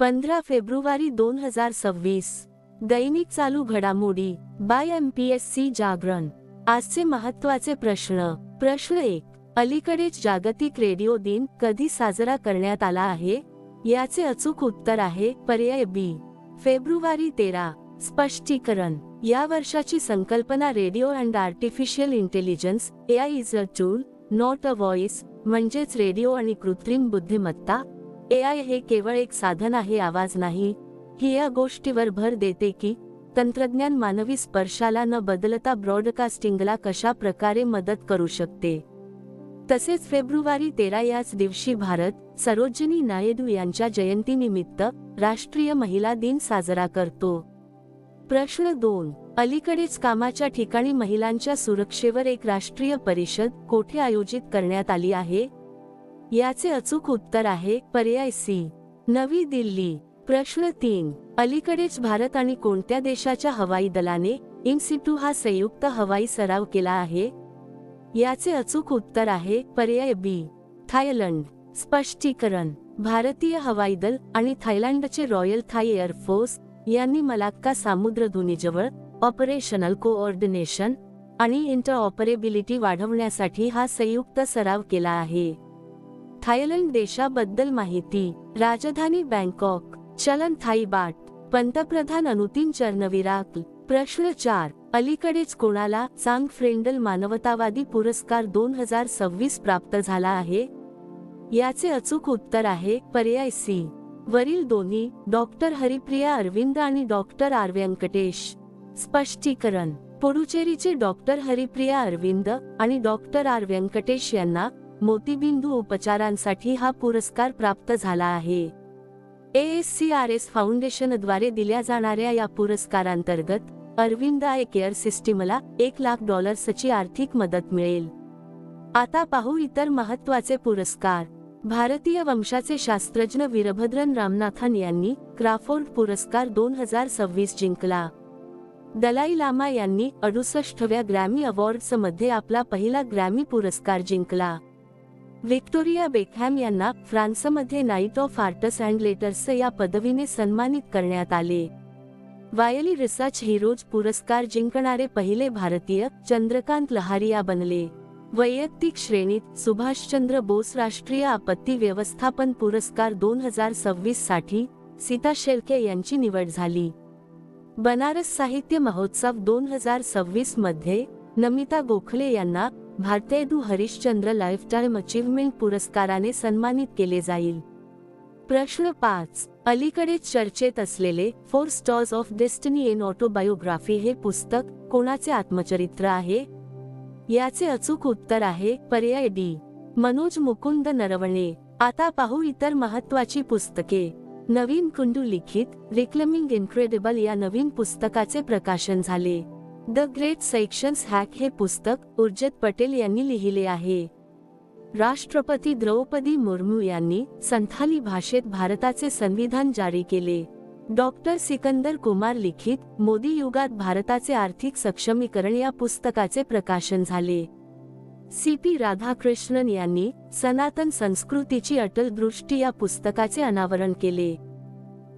पंधरा फेब्रुवारी दोन हजार सव्वीस. दैनिक चालू घडामोडी. By M P S C Jagran. आजचे महत्त्वाचे प्रश्न. प्रश्न एक. अलीकडेच जागतिक रेडिओ दिन कधी साजरा करण्यात आला आहे? याचे अचूक उत्तर आहे पर्याय बी. फेब्रुवारी तेरा. स्पष्टीकरण. या वर्षाची संकल्पना radio and artificial intelligence A I is a tool not a voice म्हणजेच रेडिओ आणि कृत्रिम बुद्धिमत्ता ए आय हे केवळ एक साधन आहे आवाज नाही. ही या गोष्टीवर भर देते की तंत्रज्ञान मानवी स्पर्शाला न बदलता ब्रॉडकास्टिंगला कशा प्रकारे मदत करू शकते. तसेच फेब्रुवारी तेरा याच दिवशी भारत सरोजिनी नायडू यांच्या जयंतीनिमित्त राष्ट्रीय महिला दिन साजरा करतो. प्रश्न दोन. अलीकडेच कामाच्या ठिकाणी महिलांच्या सुरक्षेवर एक राष्ट्रीय परिषद कोठे आयोजित करण्यात आली आहे? याचे अचूक उत्तर आहे पर्याय सी. नवी दिल्ली. प्रश्न तीन. अलीकडेच भारत आणि कोणत्या देशाच्या हवाई दलाने इन्सिटू हा संयुक्त हवाई सराव केला आहे? याचे अचूक उत्तर आहे पर्याय बी. थायलंड. स्पष्टीकरण. भारतीय हवाई दल आणि थायलंडचे रॉयल थाई एअरफोर्स यांनी मलाक्का सामुद्रधुनीजवळ ऑपरेशनल कोऑर्डिनेशन आणि इंटरऑपरेबिलिटी वाढवण्यासाठी हा संयुक्त सराव केला आहे. थायलंड देशाबद्दल माहिती. राजधानी बँकॉक. चलन थाई बाट. पंतप्रधान अनुतीन चर्नविराक प्रश्न चार. अलीकडेच कोणाला चांग फ्रेंडल मानवतावादी पुरस्कार दोन हजार सव्वीस प्राप्त झाला आहे? याचे अचूक उत्तर आहे पर्याय सी. वरील दोन्ही. डॉक्टर हरिप्रिया अरविंद आणि डॉक्टर आर व्यंकटेश. स्पष्टीकरण. पुडुचेरीचे डॉक्टर हरिप्रिया अरविंद आणि डॉक्टर आर व्यंकटेश यांना मोतीबिंदू उपचारांसाठी हा पुरस्कार प्राप्त झाला आहे. A S C R S फाउंडेशनद्वारे दिल्या जाणाऱ्या या पुरस्कारांतर्गत अरविंद आय केअर सिस्टीमला एक लाख डॉलर्सची आर्थिक मदत मिळेल. आता पाहू इतर महत्त्वाचे पुरस्कार. भारतीय वंशाचे शास्त्रज्ञ वीरभद्रन रामनाथन यांनी क्राफोर्ड पुरस्कार दोन हजार सव्वीस जिंकला. दलाई लामा यांनी अडुसष्टव्या ग्रॅमी अवॉर्ड्समध्ये आपला पहिला ग्रॅमी पुरस्कार जिंकला. व्हिक्टोरिया बेकहॅम यांना फ्रान्समध्ये knight of arts and letters या पदवीने सन्मानित करण्यात आले. वायली रिसर्च हिरोज पुरस्कार जिंकणारे पहिले भारतीय चंद्रकांत लहारिया बनले. वैयक्तिक श्रेणीत सुभाषचंद्र बोस राष्ट्रीय आपत्ती व्यवस्थापन पुरस्कार दोन हजार सव्वीससाठी सीता शेळके यांची निवड झाली. बनारस साहित्य महोत्सव दोन हजार सव्वीसमध्ये नमिता गोखले यांना भारतेदू हरिश्चंद्र लाईफटाईम अचीव्हमेंट पुरस्काराने सन्मानित केले जाईल. प्रश्न पाच. अलीकडेच चर्चेत असलेले four stars of destiny in autobiography हे पुस्तक कोणाचे आत्मचरित्र आहे? याचे अचूक उत्तर आहे पर्याय डी. मनोज मुकुंद नरवणे. आता पाहू इतर महत्वाची पुस्तके. नवीन कुंडू लिखित रिक्लमिंग इन्क्रेडिबल या नवीन पुस्तकाचे प्रकाशन झाले. द ग्रेट सेक्शन्स हॅक हे पुस्तक उर्जित पटेल यांनी लिहिले आहे. राष्ट्रपती द्रौपदी मुर्मू यांनी संथाली भाषेत भारताचे संविधान जारी केले. डॉक्टर सिकंदर कुमार लिखित मोदी युगात भारताचे आर्थिक सक्षमीकरण या पुस्तकाचे प्रकाशन झाले. सी पी राधाकृष्णन यांनी सनातन संस्कृतीची अटल दृष्टी या पुस्तकाचे अनावरण केले.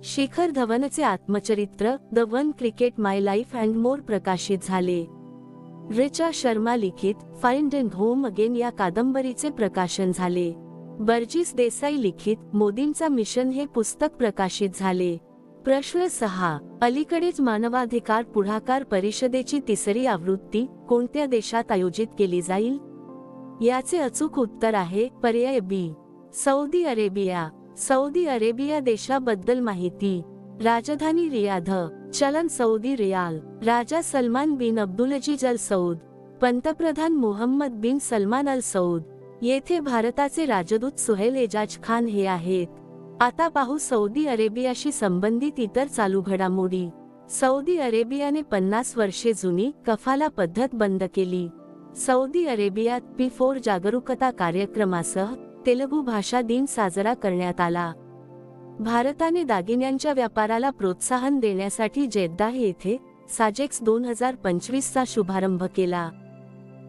शिखर धवनचे आत्मचरित्र the one cricket my life and more प्रकाशित झाले. रिचा शर्मा लिखित फाइंड अँड होम अगेन या कादंबरीचे प्रकाशन झाले. बर्जिस देसाई लिखित मोदींचा मिशन हे पुस्तक प्रकाशित झाले. प्रश्न सहा अलीकडेच मानवाधिकार पुढाकार परिषदेची तिसरी आवृत्ती कोणत्या देशात आयोजित केली जाईल? याचे अचूक उत्तर आहे पर्याय B Saudi Arabia. Saudi Arabia देशाबद्दल माहिती. राजधानी रियाध चलन सौदी रियाल. राजा Salman bin Abdulaziz al Saud पंतप्रधान Mohammed bin Salman al Saud येथे भारताचे राजदूत सुहेल एजाज खान हे आहेत. आता पाहू सौदी अरेबियाशी संबंधित इतर चालू घडामोडी. सौदी अरेबियाने पन्नास वर्षे जुनी कफाला पद्धत बंद केली. सौदी अरेबियात पी फोर जागरूकता कार्यक्रमासह तेलुगू भाषा दिन साजरा करण्यात आला. भारताने दागिन्यांच्या व्यापाराला प्रोत्साहन देण्यासाठी जेद्दाह येथे साजेक्स दोन हजार पंचवीसचा शुभारंभ केला.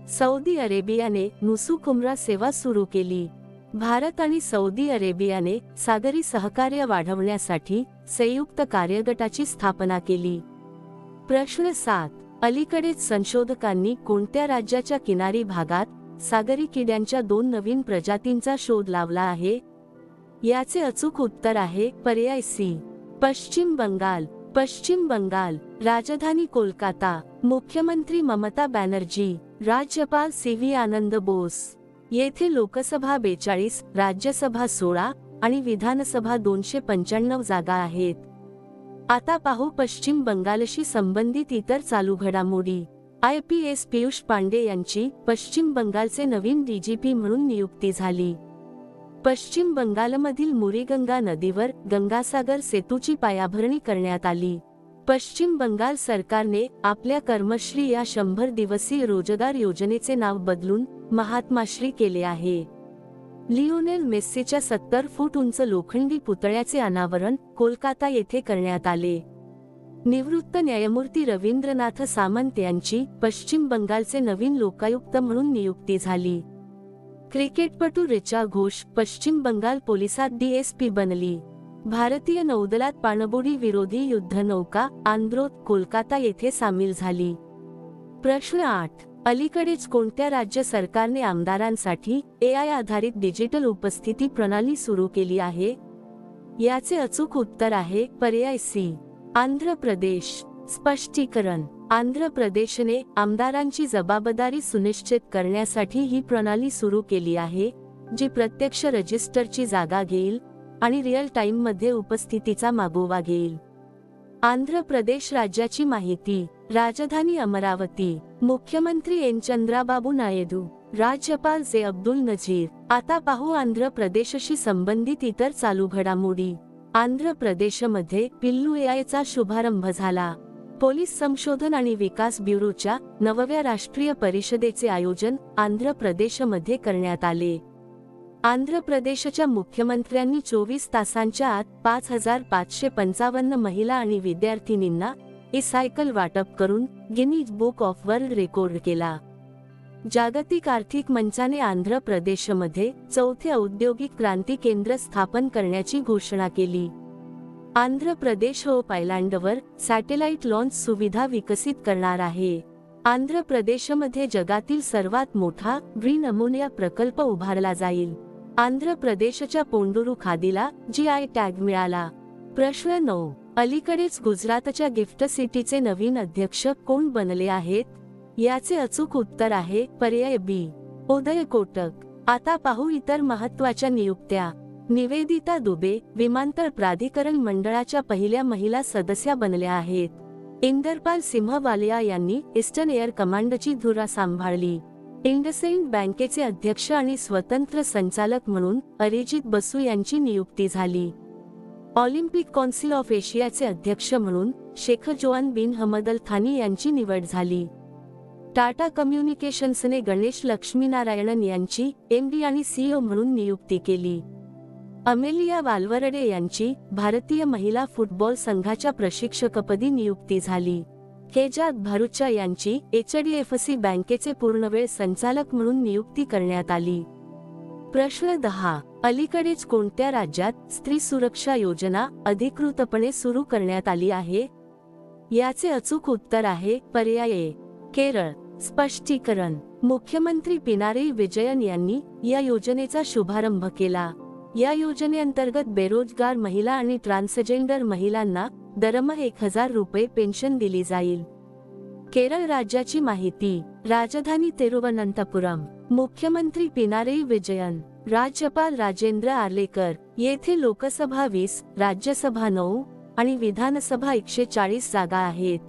सौदी अरेबियाने नुसुकुमरा सेवा सुरू केली. भारत आणि सौदी अरेबियाने सागरी सहकार्य वाढवण्यासाठी संयुक्त कार्यगटाची स्थापना केली. प्रश्न सात अलीकडेच संशोधकांनी कोणत्या राज्याच्या किनारी भागात सागरी किड्यांच्या दोन नवीन प्रजातींचा शोध लावला आहे. याचे अचूक उत्तर आहे पर्याय सी. पश्चिम बंगाल. पश्चिम बंगाल. राजधानी कोलकाता. मुख्यमंत्री ममता बॅनर्जी. राज्यपाल सी. व्ही. आनंद बोस. येथे लोकसभा बेचाळीस राज्यसभा सोळा आणि विधानसभा दोनशे पंच्याण्णव जागा आहेत. आता पाहू पश्चिम बंगालशी संबंधित इतर चालू घडामोडी. I P S Piyush Pandey यांची पश्चिम बंगालचे नवीन डीजीपी म्हणून नियुक्ती झाली. पश्चिम बंगालमधील मुरीगंगा नदीवर गंगासागर सेतूची पायाभरणी करण्यात आली. पश्चिम बंगाल सरकारने आपल्या कर्मश्री या शंभर दिवसीय रोजगार योजनेचे नाव बदलून महात्माश्री केले आहे. लिओनेल मेस्सीच्या सत्तर फूट उंच लोखंडी पुतळ्याचे अनावरण कोलकाता येथे करण्यात आले. निवृत्त न्यायमूर्ती रवींद्रनाथ सामंत यांची पश्चिम बंगालचे नवीन लोकायुक्त म्हणून नियुक्ती झाली. क्रिकेटपटू रिचा घोष पश्चिम बंगाल पोलिसात डीएसपी बनली. भारतीय नौदलात पाणबुडी विरोधी युद्धनौका आंध्रोत कोलकाता येथे सामील झाली. प्रश्न आठ. अलीकडेच कोणत्या राज्य सरकारने आमदारांसाठी एआय आधारित डिजिटल उपस्थिती प्रणाली सुरू केली आहे? याचे अचूक उत्तर आहे पर्याय सी. आंध्र प्रदेश. स्पष्टीकरण. आंध्र प्रदेशने आमदारांची जबाबदारी सुनिश्चित करण्यासाठी ही प्रणाली सुरू केली आहे जी प्रत्यक्ष रजिस्टरची जागा घेईल आणि रिअल टाईममध्ये उपस्थितीचा मागोवा घेईल. आंध्र प्रदेश राज्याची माहिती. राजधानी अमरावती. मुख्यमंत्री एन. चंद्राबाबू नायडू. राज्यपाल जे. अब्दुल नजीर. आता पाहू आंध्र प्रदेशशी संबंधित इतर चालू घडामोडी. आंध्र प्रदेशमध्ये पिल्लू एआयचा शुभारंभ झाला. पोलीस संशोधन आणि विकास ब्युरोच्या नवव्या राष्ट्रीय परिषदेचे आयोजन आंध्र प्रदेशमध्ये करण्यात आले. आंध्र प्रदेशच्या मुख्यमंत्र्यांनी चोवीस तासांच्या आत पाच हजार पाचशे पंचावन्न महिला आणि विद्यार्थिनींना ई सायकल वाटप करून Guinness Book of World Record केला. जागतिक आर्थिक मंचाने आंध्र प्रदेशमध्ये चौथे औद्योगिक क्रांती केंद्र स्थापन करण्याची घोषणा केली. आंध्र प्रदेश हो पायलँडवर सॅटेलाइट लॉन्च सुविधा विकसित करणार आहे. आंध्र प्रदेशमध्ये जगातील सर्वात मोठा ग्रीन अमोनिया प्रकल्प उभारला जाईल. आंध्र प्रदेशच्या पोंडुरू खादीला जी आय टॅग मिळाला. प्रश्न नऊ. अलीकडेच गुजरातच्या गिफ्ट सिटीचे नवीन अध्यक्ष कोण बनले आहेत? याचे अचूक उत्तर आहे पर्याय बी. उदय कोटक आता पाहू इतर महत्त्वाच्या नियुक्त्या. निवेदिता दुबे विमानतळ प्राधिकरण मंडळाच्या पहिल्या महिला सदस्या बनल्या आहेत. इंदरपाल सिंहवालिया यांनी ईस्टर्न एअर कमांडची धुरा सांभाळली. इंडसेंड बँकेचे अध्यक्ष आणि स्वतंत्र संचालक म्हणून अरिजित बसू यांची नियुक्ती झाली. ऑलिम्पिक कौन्सिल ऑफ एशियाचे अध्यक्ष म्हणून शेख जोआन बिन हमद अल थानी यांची निवड झाली. टाटा कम्युनिकेशन्सने गणेश लक्ष्मीनारायणन यांची एमडी आणि सीईओ म्हणून नियुक्ती केली. अमेलिया वालवरडे यांची भारतीय महिला फुटबॉल संघाच्या प्रशिक्षकपदी नियुक्ती झाली. केजात भारुचा यांची एचडीएफसी बँकेचे पूर्णवेळ संचालक म्हणून नियुक्ती करण्यात आली. प्रश्न दहा. अलीकडेच कोणत्या राज्यात स्त्री सुरक्षा योजना अधिकृतपणे सुरू करण्यात आली आहे? याचे अचूक उत्तर आहे पर्याय. केरळ स्पष्टीकरण. मुख्यमंत्री पिनारी विजयन यांनी या योजनेचा शुभारंभ केला. या योजनेअंतर्गत बेरोजगार महिला आणि ट्रान्सजेंडर महिलांना दरमहा एक हजार रुपये पेन्शन दिली जाईल. केरळ राज्याची माहिती. राजधानी तिरुवनंतपुरम. मुख्यमंत्री पिनारी विजयन. राज्यपाल राजेंद्र आर्लेकर. येथे लोकसभा वीस राज्यसभा नऊ आणि विधानसभा एकशे चाळीस जागा आहेत.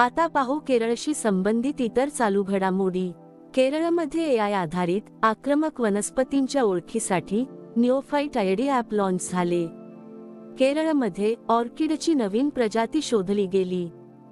आता पाहू केरळशी संबंधित इतर चालू घडामोडी. केरळमध्ये एआय आधारित आक्रमक वनस्पतींच्या ओळखीसाठी निओफाईट आयडी ॲप लॉन्च झाले. केरळमध्ये ऑर्किडची नवीन प्रजाती शोधली गेली.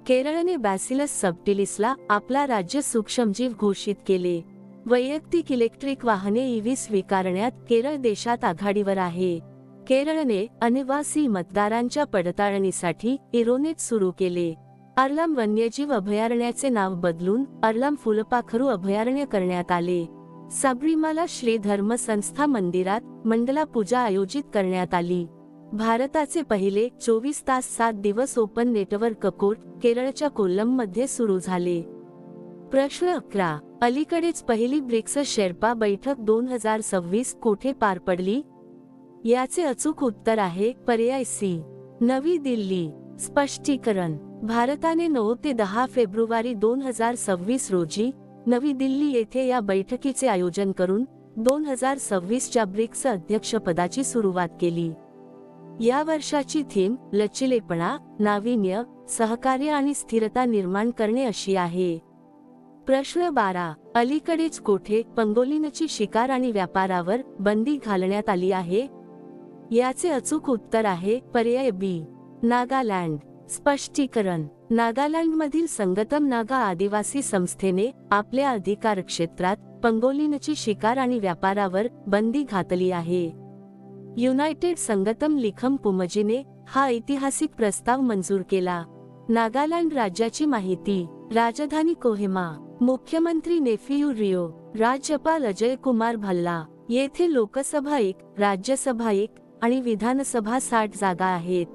केरळने बॅसिलस सबटिलिसला आपला राज्य सूक्ष्मजीव घोषित केले. वैयक्तिक इलेक्ट्रिक वाहने ईव्ही स्वीकारण्यात केरळ देशात आघाडीवर आहे. केरळने अनिवासी मतदारांच्या पडताळणीसाठी इरोनेट सुरू केले. अर्लम वन्यजीव अभयारण्याचे नाव बदलून अर्लम फुलपाखरू अभयारण्य करण्यात आले. सबरीमाला श्री धर्म संस्था मंदिरात मंडला पूजा आयोजित करण्यात आली. भारताचे पहिले चोवीस तास सात दिवस ओपन नेटवर्क कोर्ट केरळच्या कोल्लममध्ये सुरू झाले. प्रश्न अकरा. अलीकडेच पहिली ब्रिक्स शेर्पा बैठक दोन हजार सव्वीस कोठे पार पडली? याचे अचूक उत्तर आहे पर्याय सी. नवी दिल्ली. स्पष्टीकरण. भारताने नऊ ते दहा फेब्रुवारी दोन हजार सव्वीस रोजी नवी दिल्ली येथे या बैठकीचे आयोजन करून दोन हजार सव्वीसच्या ब्रिक्स अध्यक्षपदाची सुरुवात केली. या वर्षाची थीम लचिलेपणा नाविन्य सहकार्य आणि स्थिरता निर्माण करणे अशी आहे. प्रश्न बारा. अलीकडेच कोठे पंगोलिनची शिकार आणि व्यापारावर बंदी घालण्यात आली आहे? याचे अचूक उत्तर आहे पर्याय बी. नागालँड. स्पष्टीकरण. नागालँडमधील संगतम नागा आदिवासी संस्थेने आपल्या अधिकार क्षेत्रात पंगोलिनची शिकार आणि व्यापारावर बंदी घातली आहे. युनायटेड संगतम लिखम पुमजीने हा ऐतिहासिक प्रस्ताव मंजूर केला. नागालँड राज्याची माहिती. राजधानी कोहिमा. मुख्यमंत्री नेफियू रिओ. राज्यपाल अजय कुमार भल्ला. येथे लोकसभा एक राज्यसभा एक आणि विधानसभा साठ जागा आहेत.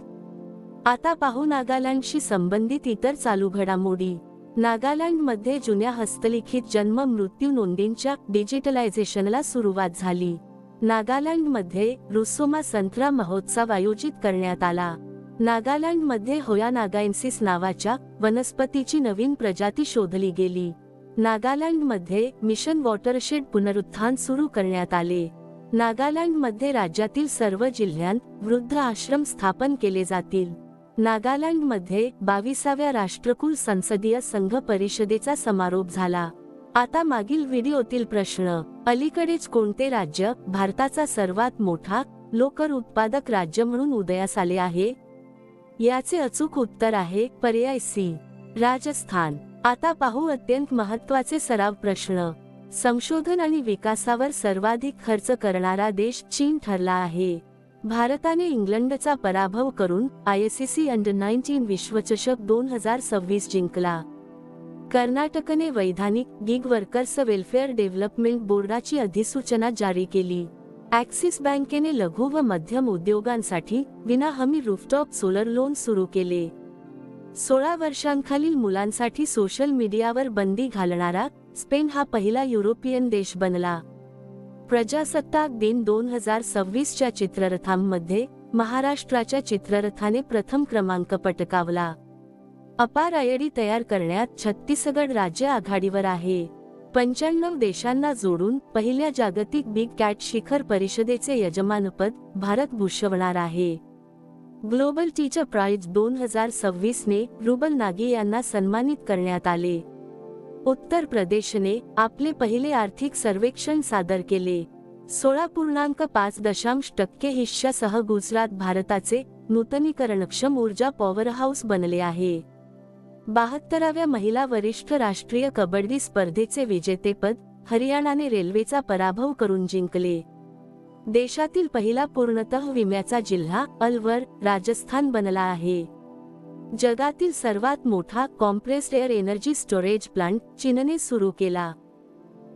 आता पाहू नागालँडशी संबंधित इतर चालू घडामोडी. नागालँडमध्ये जुन्या हस्तलिखित जन्म मृत्यू नोंदींच्या डिजिटलायझेशनला सुरुवात झाली. नागालँडमध्ये रुसोमा संत्रा महोत्सव आयोजित करण्यात आला. नागालँडमध्ये होया नागायन्सिस नावाच्या वनस्पतीची नवीन प्रजाती शोधली गेली. नागालँडमध्ये मिशन वॉटरशेड पुनरुत्थान सुरू करण्यात आले. नागालँडमध्ये राज्यातील सर्व जिल्ह्यांत वृद्ध आश्रम स्थापन केले जातील. नागालँडमध्ये बावीसाव्या राष्ट्रकुल संसदीय संघ परिषदेचा समारोप झाला. आता मागील व्हिडिओतील प्रश्न अलीकडेच कोणते राज्य भारताचा सर्वात मोठा लोकर उत्पादक राज्य म्हणून उदयास आले आहे? याचे अचूक उत्तर आहे पर्याय सी राजस्थान. आता पाहू अत्यंत महत्त्वाचे सराव प्रश्न. संशोधन आणि विकासावर सर्वाधिक खर्च करणारा देश चीन ठरला आहे. भारताने इंग्लंडचा पराभव करून आयसीसी अंडर नाईन्टीन विश्वचषक दोन हजार सव्वीस जिंकला. कर्नाटकने वैधानिक गिग वर्कर्स वेलफेअर डेव्हलपमेंट बोर्डाची अधिसूचना जारी केली. ॲक्सिस बँकेने लघु व मध्यम उद्योगांसाठी विना हमी रूफटॉप सोलर लोन सुरू केले. सोळा वर्षांखालील मुलांसाठी सोशल मीडियावर बंदी घालणारा स्पेन हा पहिला युरोपियन देश बनला. प्रजासत्ताक दिन दोन हजार सव्वीसच्या चित्ररथांमध्ये महाराष्ट्राच्या चित्ररथाने प्रथम क्रमांक पटकावला. अपार आयडी तयार करण्यात छत्तीसगड राज्य आघाडीवर आहे. पंच्याण्णव देशांना जोडून पहिल्या जागतिक बिग कॅट शिखर परिषदेचे यजमानपद भारत भूषवणार आहे. ग्लोबल टीचर प्राइज दोन हजार सव्वीसने रुबल नागी यांना सन्मानित करण्यात आले. उत्तर प्रदेशने आपले पहिले आर्थिक सर्वेक्षण सादर केले. सोळा पूर्णांक पाच दशांश टक्के हिश्श्यासह गुजरात भारताचे नूतनीकरणक्षम ऊर्जा पॉवरहाऊस बनले आहे. बहात्तराव्या महिला वरिष्ठ राष्ट्रीय कबड्डी स्पर्धेचे विजेतेपद हरियाणाने रेल्वेचा पराभव करून जिंकले. देशातील पहिला पूर्णतः विम्याचा जिल्हा अलवर राजस्थान बनला आहे. जगातील सर्वात मोठा compressed air energy storage plant चीनने सुरू केला.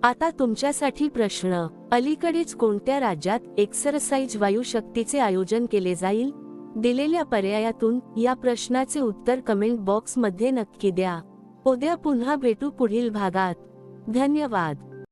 आता तुमच्यासाठी प्रश्न अलीकडेच कोणत्या राज्यात एक्सरसाइज वायुशक्तीचे आयोजन केले जाईल? दिलेल्या पर्यायातून या प्रश्नाचे उत्तर कमेंट बॉक्समध्ये नक्की द्या. उद्या पुन्हा भेटू पुढील भागात. धन्यवाद.